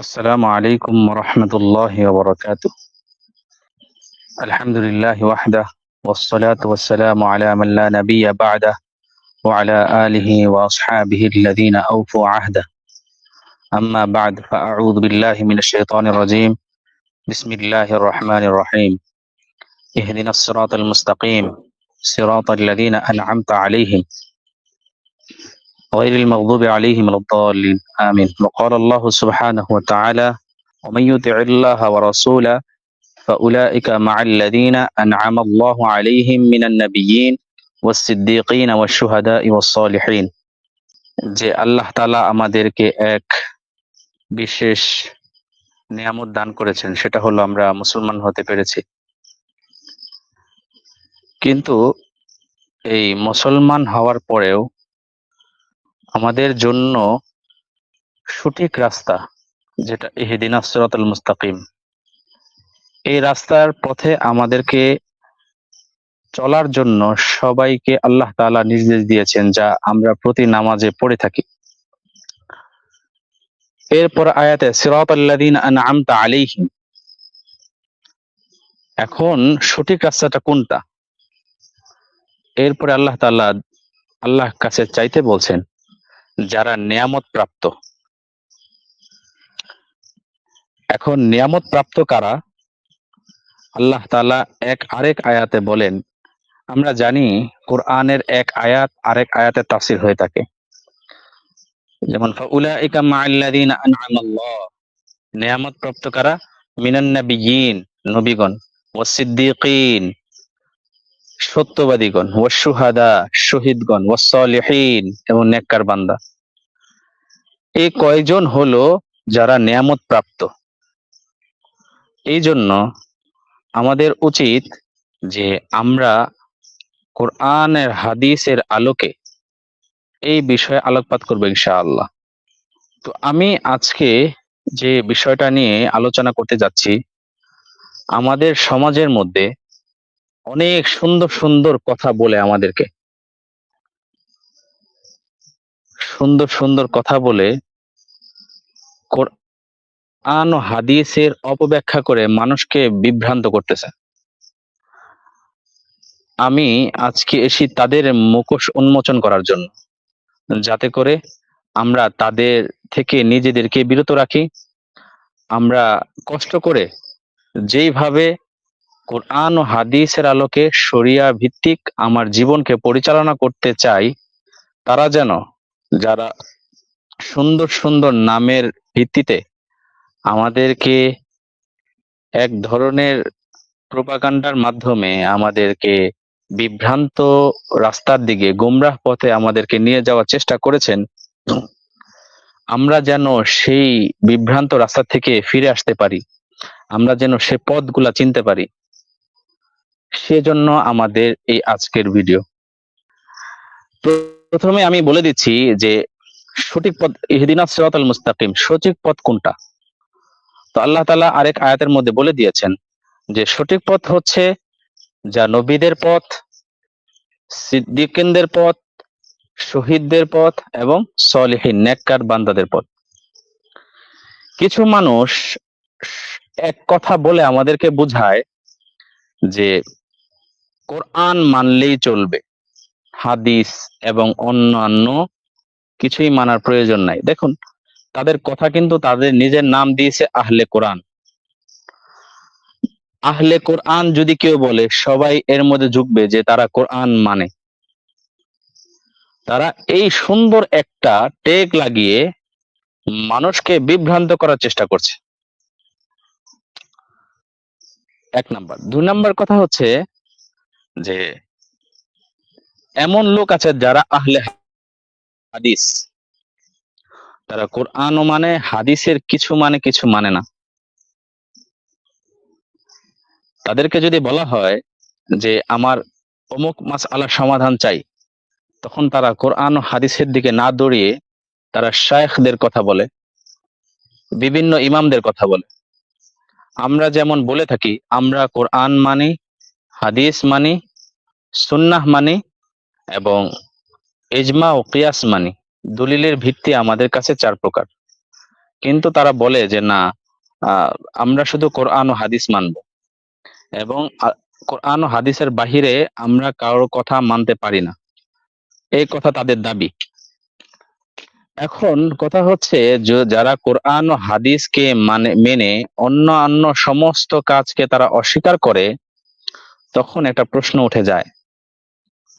السلام عليكم ورحمة الله وبركاته. الحمد لله وحده والصلاة والسلام على من لا نبي بعده وعلى آله وأصحابه الذين أوفوا عهده. أما بعد فأعوذ بالله من الشيطان الرجيم. بسم الله الرحمن الرحيم. اهدنا الصراط المستقيم. صراط الذين أنعمت عليهم. غير المغضوب عليهم ولا الضالين آمين وقال الله سبحانه وتعالى ومن يطع الله ورسوله فأولئك مع الذين أنعم الله عليهم من النبيين والصديقين والشهداء والصالحين যে আল্লাহ তালা আমাদেরকে এক বিশেষ নিয়ামত দান করেছেন সেটা হলো আমরা মুসলমান হতে পেরেছি কিন্তু এই মুসলমান হওয়ার পরেও আমাদের জন্য সঠিক রাস্তা, যেটা ইহদিন সিরাতাল মুস্তাকিম। এই রাস্তার পথে আমাদেরকে চলার জন্য সবাইকে আল্লাহ তাআলা নির্দেশ দিয়েছেন যা আমরা প্রতি নামাজে পড়ে থাকি। এরপর আয়াতে সিরাতাল্লাযীনা আনআমতা আলাইহিম। এখন সঠিক রাস্তাটা কোনটা? এরপরে আল্লাহ তাআলা আল্লাহ কাছে চাইতে বলছেন যারা নিয়ামত প্রাপ্ত এখন নিয়ামত প্রাপ্ত কারা? আল্লাহ তাআলা এক আরেক আয়াতে বলেন, আমরা জানি কোরআনের এক আয়াত আরেক আয়াতে তাফসীর হয়ে থাকে। যেমন নিয়ামত প্রাপ্ত কারা? মিনান নাবিয়িন নবীগণ। ওয়াসিদ্দিকিন সত্যবাদীগণ ওয়াসুহাদা শহীদগণ ওয়াসলিহীন এবং নেককার বান্দা। এই কয়জন হলো যারা নিয়ামত প্রাপ্ত। এই জন্য আমাদের উচিত যে আমরা কোরআনের হাদিসের আলোকে এই বিষয়ে আলোকপাত করব ইনশাআল্লাহ। তো আমি আজকে যে বিষয়টা নিয়ে আলোচনা করতে যাচ্ছি, আমাদের সমাজের মধ্যে অনেক সুন্দর সুন্দর কথা বলে আমাদেরকে। সুন্দর সুন্দর কথা বলে ও হাদিসের অপব্যাখ্যা করে মানুষকে বিভ্রান্ত করতেছে। আমি আজকে এসি তাদের মুখোশ উন্মোচন করার জন্য, যাতে করে আমরা তাদের থেকে নিজেদেরকে বিরত রাখি। আমরা কষ্ট করে যেইভাবে কোরআন ও হাদিসের আলোকে শরিয়া ভিত্তিক আমার জীবনকে পরিচালনা করতে চাই, তারা যেন যারা সুন্দর সুন্দর নামের ভিত্তিতে আমাদেরকে এক ধরনের প্রোপাগান্ডার মাধ্যমে আমাদেরকে বিভ্রান্ত রাস্তার দিকে, গোমরাহ পথে আমাদেরকে নিয়ে যাওয়ার চেষ্টা করেছেন, আমরা যেন সেই বিভ্রান্ত রাস্তা থেকে ফিরে আসতে পারি, আমরা যেন সে পথগুলা চিনতে পারি। সেজন্য আমাদের এই আজকের ভিডিও প্রথমে আমি বলে দিচ্ছি যে সঠিক পথ ইহদিনা সিরাতাল মুস্তাকিম, সঠিক পথ কোনটা? তো আল্লাহ তাআলা আরেক আয়াতের মধ্যে বলে দিয়েছেন যে সঠিক পথ হচ্ছে যা নবীদের পথ, সিদ্দিকিনদের পথ, শহীদদের পথ এবং সলিহীন, নেককার বান্দাদের পথ। কিছু মানুষ এক কথা বলে আমাদেরকে বুঝায় যে কোরআন মানলেই চলবে। হাদিস এবং অন্যান্য কিছুই মানার প্রয়োজন নাই। দেখুন, তাদের কথা কিন্তু তাদের নিজের নাম দিয়েছে আহলে কোরআন। আহলে কোরআন যদি কেউ বলে, সবাই এর মধ্যে ঝুঁকবে যে তারা কোরআন মানে। তারা এই সুন্দর একটা টেক লাগিয়ে মানুষকে বিভ্রান্ত করার চেষ্টা করছে। এক নাম্বার। দুই নাম্বার কথা হচ্ছে যে এমন লোক আছে যারা আহলে হাদিস। তারা কোরআনও মানে হাদিসের কিছু মানে কিছু মানে না। তাদেরকে যদি বলা হয় যে, আমার অমুক মাস আলার সমাধান চাই। তখন তারা কোরআন হাদিসের দিকে না দৌড়িয়ে তারা শায়েখদের কথা বলে, বিভিন্ন ইমামদের কথা বলে। আমরা যেমন বলে থাকি, আমরা কোরআন মানি হাদিস মানি, সুন্নাহ মানি এবং এজমা ও কিয়াস মানি। দলিলের ভিত্তি আমাদের কাছে চার প্রকার। কিন্তু তারা বলে যে, না আমরা শুধু কোরআন ও হাদিস মানব। এবং কোরআন ও হাদিসের বাহিরে আমরা কারোর কথা মানতে পারি না। এই কথা তাদের দাবি। এখন কথা হচ্ছে যারা কোরআন ও হাদিসকে মানে মেনে অন্য অন্য সমস্ত কাজকে তারা অস্বীকার করে তখন একটা প্রশ্ন উঠে যায়।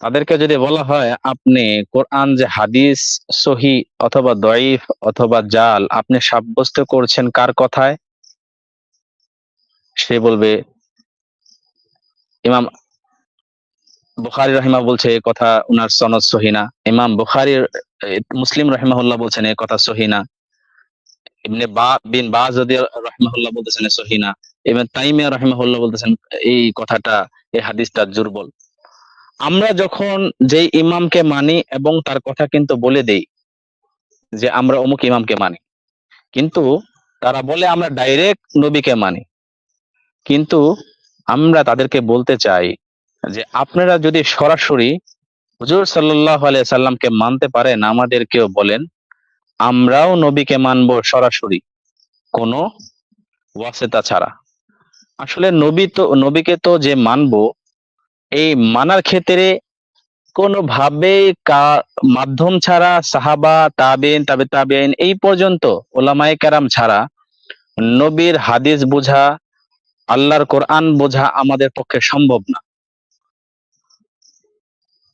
তাদেরকে যদি বলা হয়, আপনি কোরআন যে হাদিস সহি অথবা দয়ীফ অথবা জাল, আপনি সাব্যস্ত করছেন কার কথায়? সে বলবে, ইমাম বুখারি রহিমা বলছে কথা উনার সনদ সহিনা ইমাম বুখারির মুসলিম রহিমাহুল্লাহ বলছেন, এ কথা সহিনা ইবনে বা বিন বাজ যদি রহিমাহুল্লাহ বলতেছেন সহিনা তাইমিয়া রহিমাহুল্লাহ বলতেছেন, এই কথাটা, এই হাদিসটা দুর্বল। আমরা যখন যেই ইমামকে মানি এবং তার কথা কিন্তু বলে দেই, যে আমরা অমুক ইমামকে মানি। কিন্তু তারা বলে আমরা ডাইরেক্ট নবীকে মানি। কিন্তু আমরা তাদেরকে বলতে চাই যে, আপনারা যদি সরাসরি হুজুর সাল্লাহ সাল্লামকে মানতে পারেন, আমাদেরকেও বলেন। আমরাও নবীকে মানব সরাসরি, কোনো ওয়াসেতা ছাড়া। আসলে নবী তো, নবীকে তো যে মানবো, এই মানার ক্ষেত্রে কোনোভাবে মাধ্যম ছাড়া সাহাবা তাবেন তাবে তাবেন এই পর্যন্ত ওলামায়ে কারাম ছাড়া নবীর হাদিস বোঝা, আল্লাহর কোরআন বোঝা আমাদের পক্ষে সম্ভব না।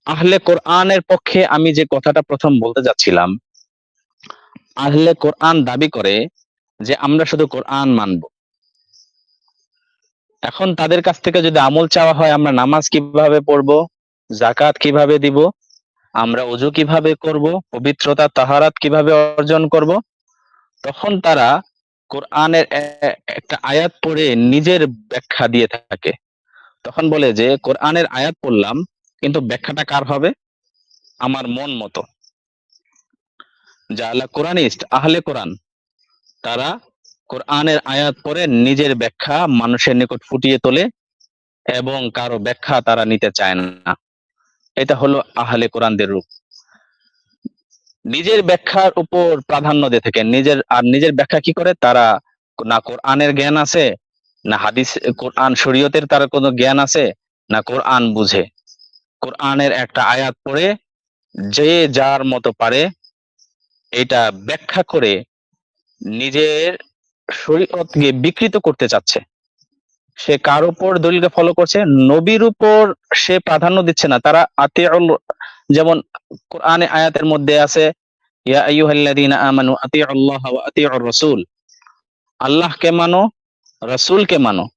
আহলে কোরআনের পক্ষে আমি যে কথাটা প্রথম বলতে যাচ্ছিলাম আহলে কোরআন দাবি করে যে আমরা শুধু কোরআন মানব। এখন তাদের কাছ থেকে যদি আমল চাওয়া হয়, আমরা নামাজ কীভাবে পড়ব জাকাত কীভাবে দিব, আমরা অজু কীভাবে করব, পবিত্রতা, তাহারাত কীভাবে অর্জন করব, তখন তারা কোরআনের একটা আয়াত পড়ে নিজের ব্যাখ্যা দিয়ে থাকে। তখন বলে যে, কোরআনের আয়াত পড়লাম, কিন্তু ব্যাখ্যাটা কার হবে? আমার মন মতো। যারা কোরআনিস্ট, আহলে কোরআন, তারা কোরআনের আয়াত পড়ে নিজের ব্যাখ্যা মানুষের নিকট ফুটিয়ে তোলে এবং কারও ব্যাখ্যা তারা নিতে চায় না। এটা হলো আহলে কোরআনদের রূপ। নিজের ব্যাখ্যার উপর প্রাধান্য দিয়ে থাকে। নিজের, আর নিজের ব্যাখ্যা কি করে? তারা না কোরআনের জ্ঞান আছে, না হাদিস, কোরআন শরীয়তের তার কোনো জ্ঞান আছে, না কোরআন বুঝে। কোরআনের একটা আয়াত পড়ে, যে যার মতো পারে এটা ব্যাখ্যা করে নিজের শরীয়তকে বিকৃত করতে চাচ্ছে। সে কার উপর দলিলকে ফলো করছে? নবীর উপর সে প্রাধান্য দিচ্ছে না। তারা আতিউল, যেমন কোরআনে আয়াতের মধ্যে আছে, ইয়া আইয়ুহাল্লাযীনা আমানু আতিউল্লাহ ওয়া আতিউর রাসূল। আল্লাহকে মানো, রাসূলকে মানো।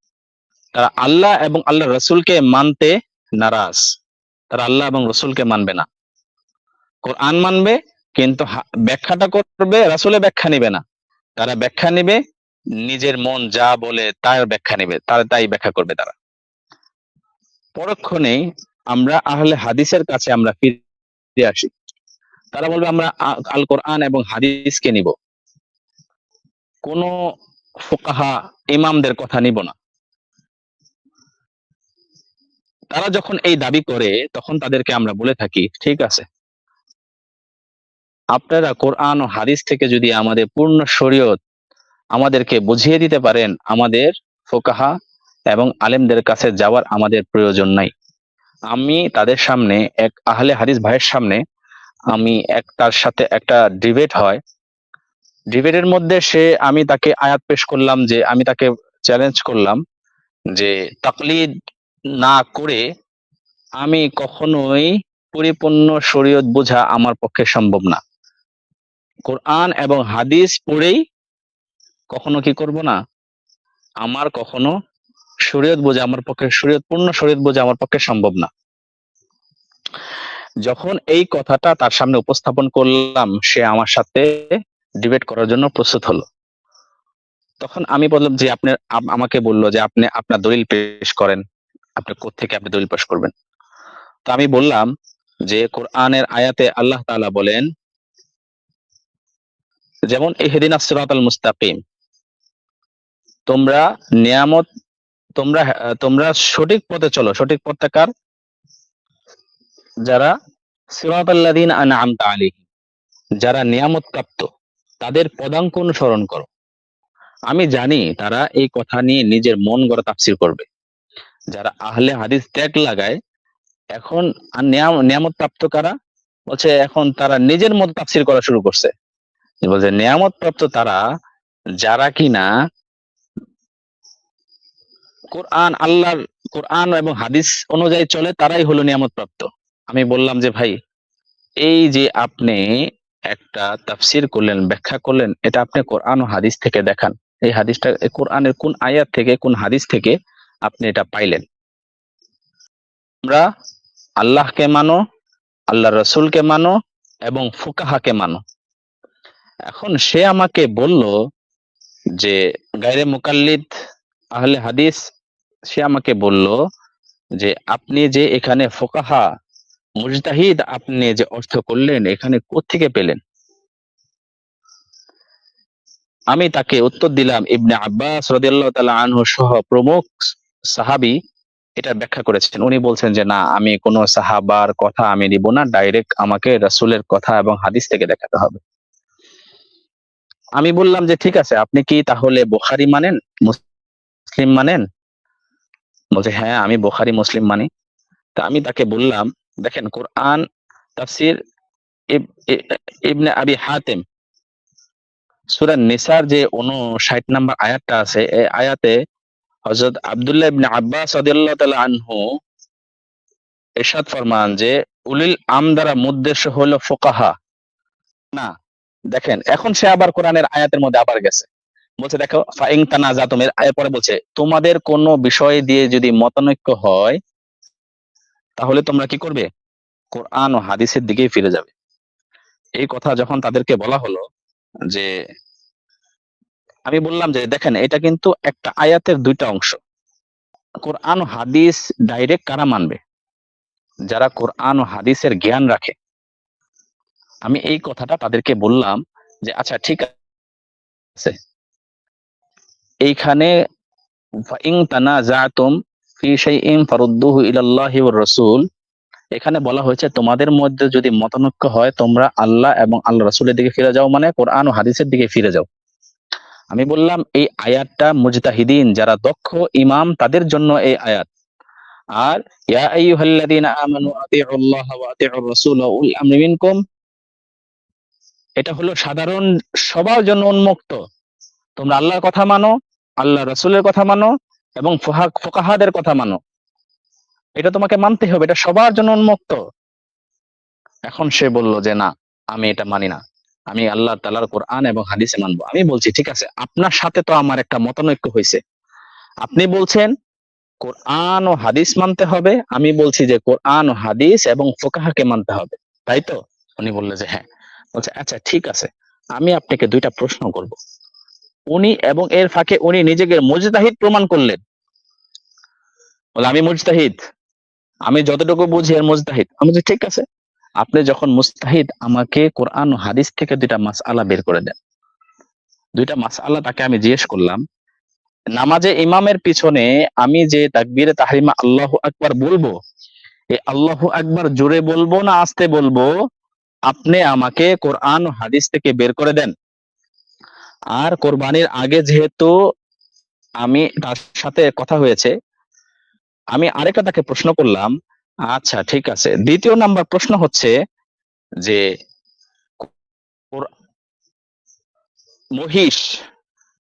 তারা আল্লাহ এবং আল্লাহ রাসূলকে মানতে নারাজ। তারা আল্লাহ এবং রাসূলকে মানবে না। কোরআন মানবে কিন্তু ব্যাখ্যাটা করবে রাসূলের ব্যাখ্যা নিবে না। তারা ব্যাখ্যা নিবে, নিজের মন যা বলে তার ব্যাখ্যা নিবে, তারা তাই ব্যাখ্যা করবে তারা। পরক্ষণেই আমরা আহলে হাদিসের কাছে আমরা ফিরে আসি। তারা বলবে, আমরা আল কোরআন এবং হাদিসকে নিব। কোন ফুকাহা ইমামদের কথা নিব না। তারা যখন এই দাবি করে, তখন তাদেরকে আমরা বলে থাকি, ঠিক আছে? আপনারা কোরআন ও হাদিস থেকে যদি আমাদের পূর্ণ শরীয়ত আমাদেরকে বুঝিয়ে দিতে পারেন, আমাদের ফোকাহা এবং আলেমদের কাছে যাওয়ার আমাদের প্রয়োজন নাই। আমি তাদের সামনে, এক আহলে হাদিস ভাইয়ের সামনে, আমি এক, তার সাথে একটা ডিবেট হয়। ডিবেটের মধ্যে সে, আমি তাকে আয়াত পেশ করলাম যে, আমি তাকে চ্যালেঞ্জ করলাম যে, তাকলিদ না করে আমি কখনোই পরিপূর্ণ শরীয়ত বোঝা আমার পক্ষে সম্ভব না। কোরআন এবং হাদিস পড়েই কখনো কি করব না? আমার কখনো শরীয়ত বোঝা আমার পক্ষে শরীয়ত পূর্ণ শরীয়ত বোঝা আমার পক্ষে সম্ভব না। যখন এই কথাটা তার সামনে উপস্থাপন করলাম, সে আমার সাথে ডিবেট করার জন্য প্রস্তুত হলো। তখন আমি বললাম যে, আপনি আমাকে বলল যে, আপনি, আপনার দলিল পেশ করেন। আপনি কোত্থেকে আপনি দলিল পেশ করবেন? তো আমি বললাম যে, কোরআনের আয়াতে আল্লাহ তাআলা বলেন যেমন ইহদিনাস সিরাতাল মুস্তাকিম। তোমরা নিয়ামত, তোমরা তোমরা সঠিক পথে চলো। সঠিক পথটা কার? যারা সিরাতাল্লাযীনা আনআমতা আলাইহিম, যারা নিয়ামত প্রাপ্ত, তাদের পদাঙ্ক অনুসরণ করো। আমি জানি তারা এই কথা নিয়ে নিজের মন গড়া তাফসির করবে। যারা আহলে হাদিস ত্যাগ লাগায়, এখন নিয়ামত প্রাপ্ত কারা? বলছে এখন তারা নিজের মতো তাফসির করা শুরু করছে। বলছে নিয়ামত প্রাপ্ত তারা, যারা কিনা কোরআন, আল্লাহর কোরআন এবং হাদিস অনুযায়ী চলে, তারাই হলো নিয়ামত প্রাপ্ত আমি বললাম যে, ভাই, এই যে আপনি একটা তাফসির করলেন, ব্যাখ্যা করলেন, এটা আপনি কোরআন ও হাদিস থেকে দেখান। এই হাদিসটা কোরআনের কোন আয়াত থেকে, কোন হাদিস থেকে আপনি এটা পাইলেন? আমরা আল্লাহকে মানো আল্লাহ রসুলকে মানো এবং ফুকাহাকে মানো। এখন সে আমাকে বলল যে, গায়রে মুকাল্লিদ, আহলে হাদিস, সে আমাকে বলল যে, আপনি যে এখানে ফোকাহা, মুজতাহিদ আপনি যে অর্থ করলেন, এখানে কোত্থেকে পেলেন? আমি তাকে উত্তর দিলাম, ইবনে আব্বাস রাদিয়াল্লাহু আনহু সহ প্রমুখ সাহাবি এটা ব্যাখ্যা করেছেন। উনি বলছেন যে, না, আমি কোনো সাহাবার কথা আমি নিব না, ডাইরেক্ট আমাকে রাসূলের কথা এবং হাদিস থেকে দেখাতে হবে। আমি বললাম যে, ঠিক আছে, আপনি কি তাহলে বুখারী মানেন? মুসলিম মানেন? বলছে হ্যাঁ আমি বুখারী মুসলিম মানি। তা আমি তাকে বললাম, দেখেন, কোরআন, তাফসির ইবনে আবি হাতেম, সূরা নিসার যে 59 নাম্বার আয়াতটা আছে, এই আয়াতে হযরত আব্দুল্লাহ ইবনে আব্বাস আনহু ইরশাদ ফরমান যে, উলিল আম দ্বারা উদ্দেশ্য হলো ফোকাহা। না দেখেন, এখন সে আবার কোরআনের আয়াতের মধ্যে আবার গেছে। বলছে, দেখো ফাইং তানাজাতুম এর আয়ের পরে বলছে, তোমাদের কোনো বিষয় দিয়ে যদি মতানৈক্য হয়, তাহলে তোমরা কি করবে? কোরআন ও হাদিসের দিকেই ফিরে যাবে। এই কথা যখন তাদেরকে বলা হলো যে, আমি বললাম যে, দেখেন, এটা কিন্তু একটা আয়াতের দুইটা অংশ। কোরআন হাদিস ডাইরেক্ট কারা মানবে? যারা কোরআন ও হাদিসের জ্ঞান রাখে। আমি এই কথাটা তাদেরকে বললাম যে আচ্ছা ঠিক আছে। এইখানে এখানে বলা হয়েছে, তোমাদের মধ্যে যদি মতানৈক্য হয়, তোমরা আল্লাহ এবং আল্লাহ রাসূলের দিকে ফিরে যাও মানে কোরআন হাদিসের দিকে ফিরে যাও। আমি বললাম, এই আয়াতটা মুজতাহিদিন, যারা দক্ষ ইমাম, তাদের জন্য এই আয়াত। আর, ইয়া আমানু এটা হলো সাধারণ সবার জন্য উন্মুক্ত। তোমরা আল্লাহর কথা মানো আল্লাহ রাসূলের কথা মানো এবং ফুকাহাদের কথা মানো। এটা তোমাকে মানতে হবে, এটা সবার জন্য উন্মুক্ত। এখন সে বলল যে, না, আমি এটা মানি না। আমি আল্লাহ তাআলার কোরআন এবং হাদিসে মানবো। আমি বলছি, ঠিক আছে, আপনার সাথে তো আমার একটা মতানৈক্য হয়েছে। আপনি বলছেন, কোরআন ও হাদিস মানতে হবে। আমি বলছি যে, কোরআন ও হাদিস এবং ফোকাহাকে মানতে হবে। তাই তো? উনি বললে যে হ্যাঁ। বলছে আচ্ছা ঠিক আছে, আমি আপনাকে দুইটা প্রশ্ন করব। উনি এবং এর ফাঁকে উনি নিজেকে মুজতাহিদ প্রমাণ করলেন। বলে, আমি মুজতাহিদ, আমি যতটুকু বুঝি এর মুজতাহিদ। আমি বলছি, ঠিক আছে, আপনি যখন মুস্তাহিদ আমাকে কোরআন ও হাদিস থেকে দুইটা মাসআলা বের করে দেন। দুইটা মাসআলা তাকে আমি জিজ্ঞেস করলাম, নামাজে ইমামের পিছনে আমি যে তাকবীরে তাহরিমা আল্লাহ আকবার বলব, এই আল্লাহ আকবার জোরে বলব না আস্তে বলব আপনি আমাকে কোরআন হাদিস থেকে বের করে দেন। আর কোরবানির আগে যেহেতু আমি তার সাথে কথা হয়েছে, আমি আরেকটা তাকে প্রশ্ন করলাম। আচ্ছা ঠিক আছে। দ্বিতীয় নাম্বার প্রশ্ন হচ্ছে যে মহিষ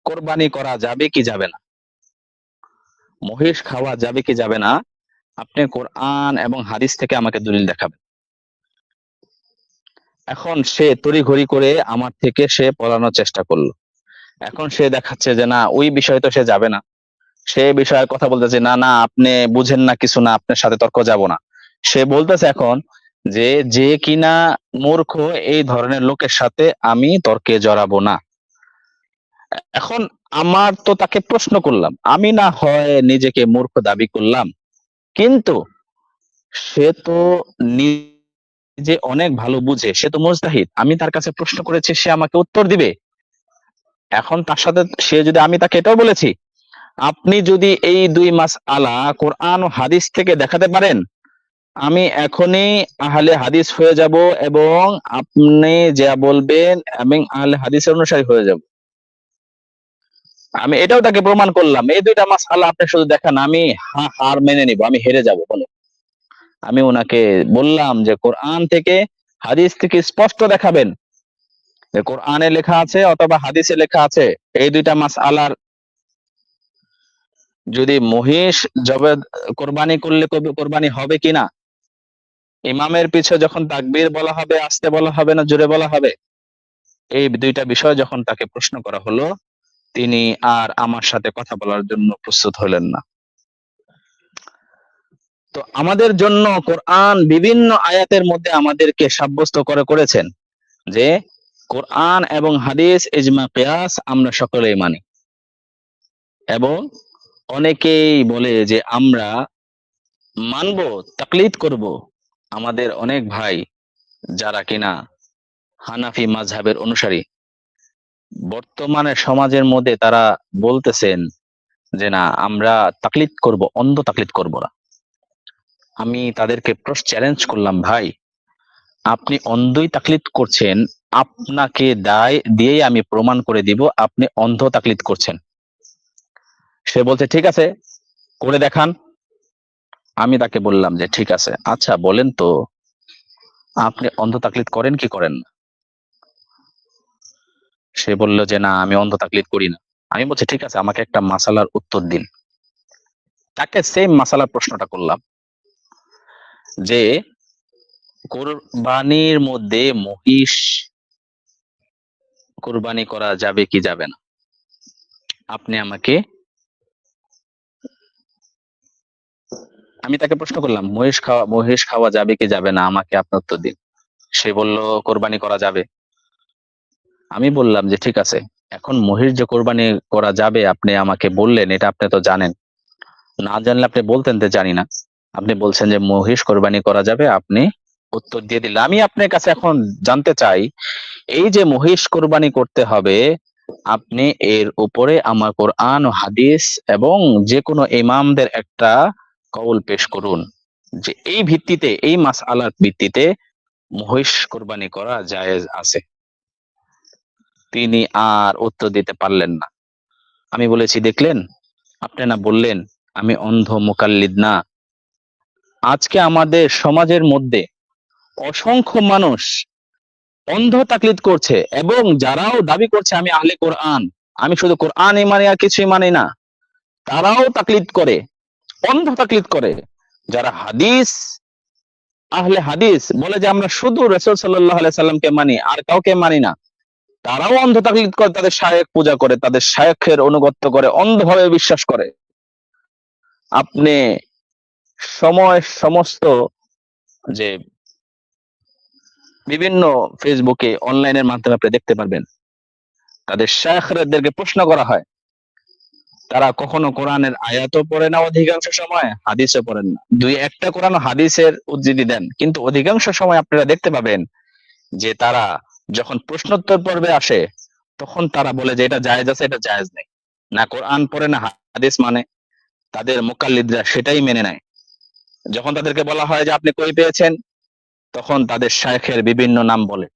কোরবানি করা যাবে কি যাবে না? মহিষ খাওয়া যাবে কি যাবে না? আপনি কোরআন এবং হাদিস থেকে আমাকে দলিল দেখাবেন। এখন সে তড়িঘড়ি করে আমার থেকে সে পলানোর চেষ্টা করল। এখন সে দেখাচ্ছে যে, না, ওই বিষয়ে তো সে যাবে না। সে বিষয়ে কথা বলতেছে, না না, আপনি বুঝেন না কিছু না, আপনার সাথে তর্ক যাব না। সে বলতেছে এখন যে যে কিনা মূর্খ এই ধরনের লোকের সাথে আমি তর্কে জড়াবো না। এখন আমার তো তাকে প্রশ্ন করলাম, আমি না হয় নিজেকে মূর্খ দাবি করলাম, কিন্তু সে তো নিজে অনেক ভালো বুঝে, সে তো মুজতাহিদ। আমি তার কাছে প্রশ্ন করেছি, সে আমাকে উত্তর দিবে। এখন তার সাথে সে যদি আমি তাকে এটাও বলেছি, আপনি যদি এই দুই মাস আলা কোরআন ও হাদিস থেকে দেখাতে পারেন, আমি এখনই আহলে হাদিস হয়ে যাব এবং আপনি যা বলবেন এবং আহলে হাদিসের অনুসারী হয়ে যাব। আমি এটাও তাকে প্রমাণ করলাম, এই দুইটা মাস আলা আপনি শুধু দেখান, আমি হা- হার মেনে নিব, আমি হেরে যাব, বলে। আমি ওনাকে বললাম যে কোরআন থেকে হাদিস থেকে স্পষ্ট দেখাবেন। যে কোরআনে লেখা আছে অথবা হাদিসে লেখা আছে, এই দুইটা মাস আলার যদি মহিষ জবে কোরবানি করলে কোরবানি হবে কিনা? ইমামের পিছে যখন তাকবীর বলা হবে, আসতে বলা হবে না জোরে বলা হবে? এই দুইটা বিষয় যখন তাকে প্রশ্ন করা হলো, তিনি আর আমার সাথে কথা বলার জন্য প্রস্তুত হলেন না। তো আমাদের জন্য কোরআন বিভিন্ন আয়াতের মধ্যে আমাদেরকে সাব্যস্ত করে করেছেন যে কোরআন এবং হাদিস, ইজমা, কিয়াস আমরা সকলেই মানি। এবং অনেকেই বলে যে আমরা মানব, তাকলিদ করব। আমাদের অনেক ভাই যারা কিনা হানাফি মাযহাবের অনুসারী, বর্তমানে সমাজের মধ্যে তারা বলতেছেন যে না, আমরা তাকলিদ করব, অন্ধ তাকলিদ করব না। আমি তাদেরকে চ্যালেঞ্জ করলাম, ভাই, আপনি অন্ধই তাকলিদ করছেন। আপনাকে দায় দিয়েই আমি প্রমাণ করে দিব আপনি অন্ধ তাকলিদ করছেন। সে বলছে, ঠিক আছে, করে দেখান। আমি তাকে বললাম যে, ঠিক আছে আচ্ছা বলেন তো, আপনি অন্ধ তাকলিদ করেন কি করেন না? সে বলল যে, না, আমি অন্ধ তাকলিদ করি না। আমি বলছি, ঠিক আছে, আমাকে একটা মাসালার উত্তর দিন। তাকে সেম মাসালার প্রশ্নটা করলাম। যে কোরবানির মধ্যে মহিষ কোরবানি করা যাবে কি যাবে না? আপনি আমাকে আমি তাকে প্রশ্ন করলাম, মহিষ খাওয়া মহিষ খাওয়া যাবে কি যাবে না? আমাকে আপনি উত্তর দিন। সে বলল, কোরবানি করা যাবে। আমি বললাম যে, ঠিক আছে, এখন মহিষ যে কোরবানি করা যাবে, আপনি আমাকে বললেন, এটা আপনি তো জানেন। না জানলে আপনি বলতেন যে জানি না। আপনি বলছেন যে মহিষ কোরবানি করা যাবে, আপনি উত্তর দিয়ে দিলেন। আমি আপনার কাছে এখন জানতে চাই, এই যে মহিষ কোরবানি করতে হবে, আপনি এর উপরে আমার কোরআন ও হাদিস এবং যে কোনো ইমামদের একটা কবল পেশ করুন যে এই ভিত্তিতে, এই মাস আলার ভিত্তিতে মহিষ কোরবানি করা জায়েজ আছে। তিনি আর উত্তর দিতে পারলেন না। আমি বলেছি, দেখলেন? আপনি না বললেন, আমি অন্ধ মোকাল্লিদ না। আজকে আমাদের সমাজের মধ্যে অসংখ্য মানুষ অন্ধ তাকলিদ করছে এবং যারাও দাবি করছে, আমি আহলে কোরআন, আমি শুধু কোরআনই মানি আর কিছুই মানি না, তারাও তাকলিদ করে অন্ধ তাকলিদ করে। যারা হাদিস, আহলে হাদিস বলে যে আমরা শুধু রসুল সাল্লাহ সাল্লামকে মানি, আর কাউকে মানি না, তারাও অন্ধ তাকলিদ করে, তাদের শায়েক পূজা করে, তাদের শায়েকের অনুগত্য করে, অন্ধভাবে বিশ্বাস করে। আপনি সময় সমস্ত যে বিভিন্ন ফেসবুকে অনলাইনের মাধ্যমে আপনি দেখতে পারবেন। তাদের শায়েখদেরকে প্রশ্ন করা হয়, তারা কখনো কোরআনের আয়াতও পড়ে না অধিকাংশ সময়, হাদিসও পড়েন না। দুই, একটা কোরআন হাদিসের উদ্ধৃতি দেন, কিন্তু অধিকাংশ সময় আপনারা দেখতে পাবেন যে তারা যখন প্রশ্নোত্তর পর্বে আসে, তখন তারা বলে যে এটা জায়েজ আছে, এটা জায়েজ নেই। না কোরআন পড়ে, না হাদিস মানে তাদের মোকাল্লিদরা সেটাই মেনে নেয়। যখন তাদেরকে বলা হয় যে আপনি কই পেয়েছেন তখন তাদের শায়েখের বিভিন্ন নাম বলে।